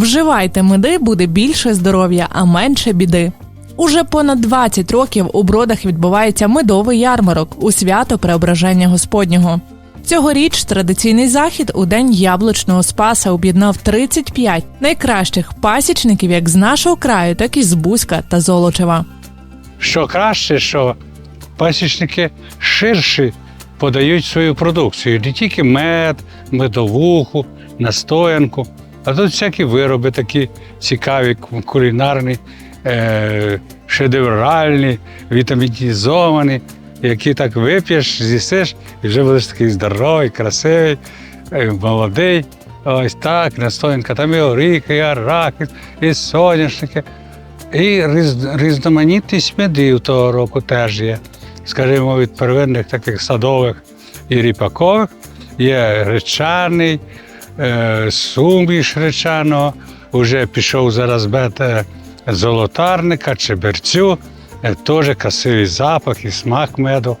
Вживайте меди, буде більше здоров'я, а менше біди. Уже понад 20 років у бродах відбувається медовий ярмарок у свято Преображення Господнього. Цьогоріч традиційний захід у день яблучного спаса об'єднав 35 найкращих пасічників як з нашого краю, так і з Бузька та Золочева. Що краще, що пасічники ширше подають свою продукцію. Не тільки мед, медовуху, настоянку, а тут всякі вироби такі цікаві, кулінарні, е- шедевральні, вітамінізовані, які так вип'єш, з'їсиш, і вже будеш такий здоровий, красивий, е, молодий. Ось так, настоянка, там і оріхи, і арахіс, і соняшники. І різ, різноманітність медів того року теж є. Скажімо, від первинних таких садових і ріпакових є гречаний, суміш гречаного, вже пішов зараз е, золотарника, чеберцю, е, теж красивий запах і смак меду,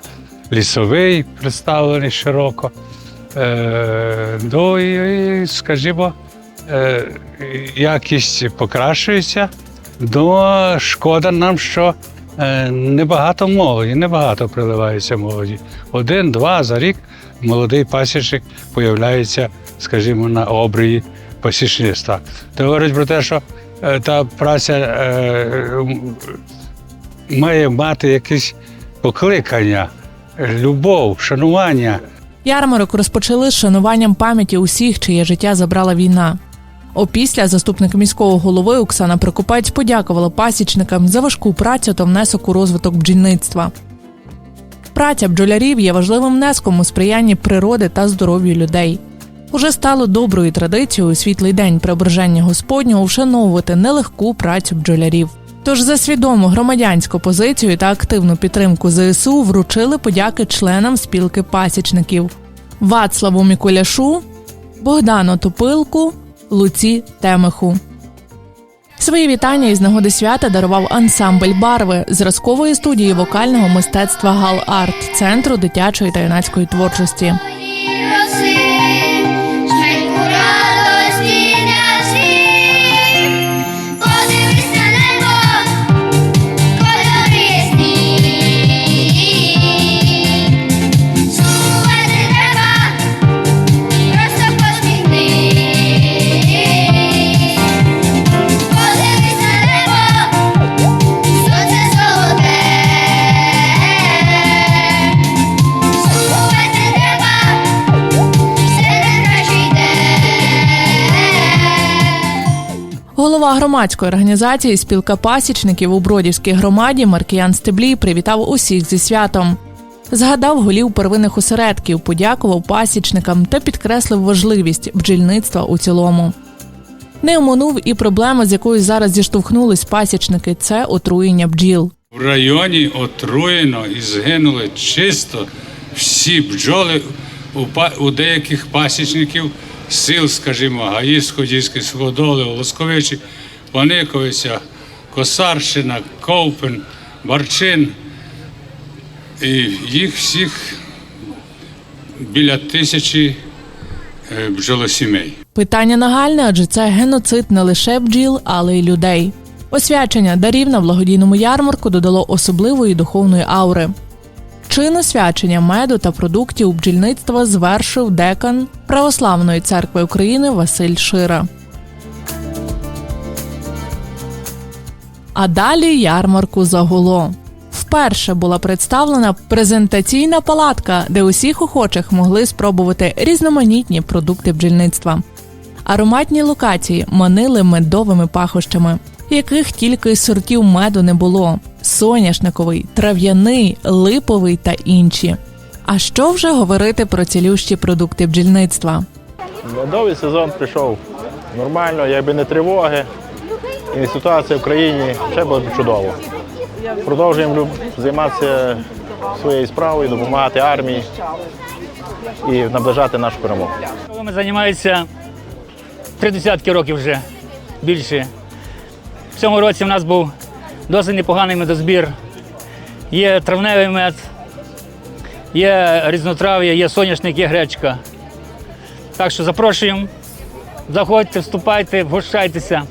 лісовий представлений широко. Е, ну і, скажімо, е, якість покращується. Ну, шкода нам, що е, небагато молоді, небагато приливається молоді. Один-два за рік молодий пасічник появляється, скажімо, на обрії пасічництва. Це говорить про те, що е, та праця е, має мати якесь покликання, любов, шанування. Ярмарок розпочали з шануванням пам'яті усіх, чиє життя забрала війна. Опісля заступник міського голови Оксана Прокопець подякувала пасічникам за важку працю та внесок у розвиток бджільництва. Праця бджолярів є важливим внеском у сприянні природи та здоров'ю людей. Уже стало доброю традицією у світлий день преображення Господнього вшановувати нелегку працю бджолярів. Тож за свідому громадянську позицію та активну підтримку ЗСУ вручили подяки членам спілки пасічників Вацлаву Мікуляшу, Богдану Топилку, Луці Темиху. Свої вітання із нагоди свята дарував ансамбль барви зразкової студії вокального мистецтва Гал Арт Центру дитячої та юнацької творчості. Голова громадської організації Спілка пасічників у Бродівській громаді Маркіян Стеблій привітав усіх зі святом. Згадав голів первинних осередків, подякував пасічникам та підкреслив важливість бджільництва у цілому. Не оминув і проблема, з якою зараз зіштовхнулись пасічники це отруєння бджіл. В районі отруєно і згинули чисто всі бджоли у, деяких пасічників сіл, скажімо, Гаї, Сходівський, Суходоли, Волосковичі, Паниковиця, Косарщина, Ковпин, Барчин. І їх всіх біля тисячі е, бджолосімей. Питання нагальне, адже це геноцид не лише бджіл, але й людей. Освячення дарів на благодійному ярмарку додало особливої духовної аури. Чин освячення меду та продуктів бджільництва звершив декан Православної церкви України Василь Шира. А далі ярмарку загуло. Вперше була представлена презентаційна палатка, де усіх охочих могли спробувати різноманітні продукти бджільництва. Ароматні локації манили медовими пахощами, яких тільки сортів меду не було: соняшниковий, трав'яний, липовий та інші. А що вже говорити про цілющі продукти бджільництва? Медовий сезон прийшов нормально, якби не тривоги. І ситуація в країні ще було б чудово. Продовжуємо займатися своєю справою, допомагати армії і наближати нашу перемогу. Ми займаємося три десятки років вже більше. В цьому році в нас був досить непоганий медозбір. Є травневий мед, є різнотрав'я, є соняшник, є гречка. Так що запрошуємо Заходьте, вступайте, вгощайтеся.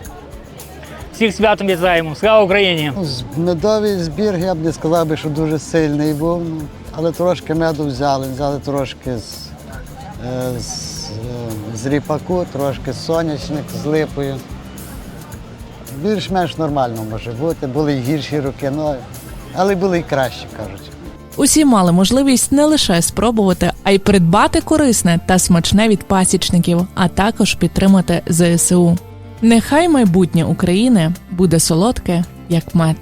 Всіх святом вітаємо. Слава Україні! Ну, Медовий збір, я б не сказав би, що дуже сильний був, але трошки меду взяли. Взяли трошки з, е, з, е, з ріпаку, трошки сонячник з липою. Більш-менш нормально може бути. Були й гірші роки, ну, але були й кращі, кажуть. Усі мали можливість не лише спробувати, а й придбати корисне та смачне від пасічників, а також підтримати ЗСУ. Нехай майбутнє України буде солодке, як мед.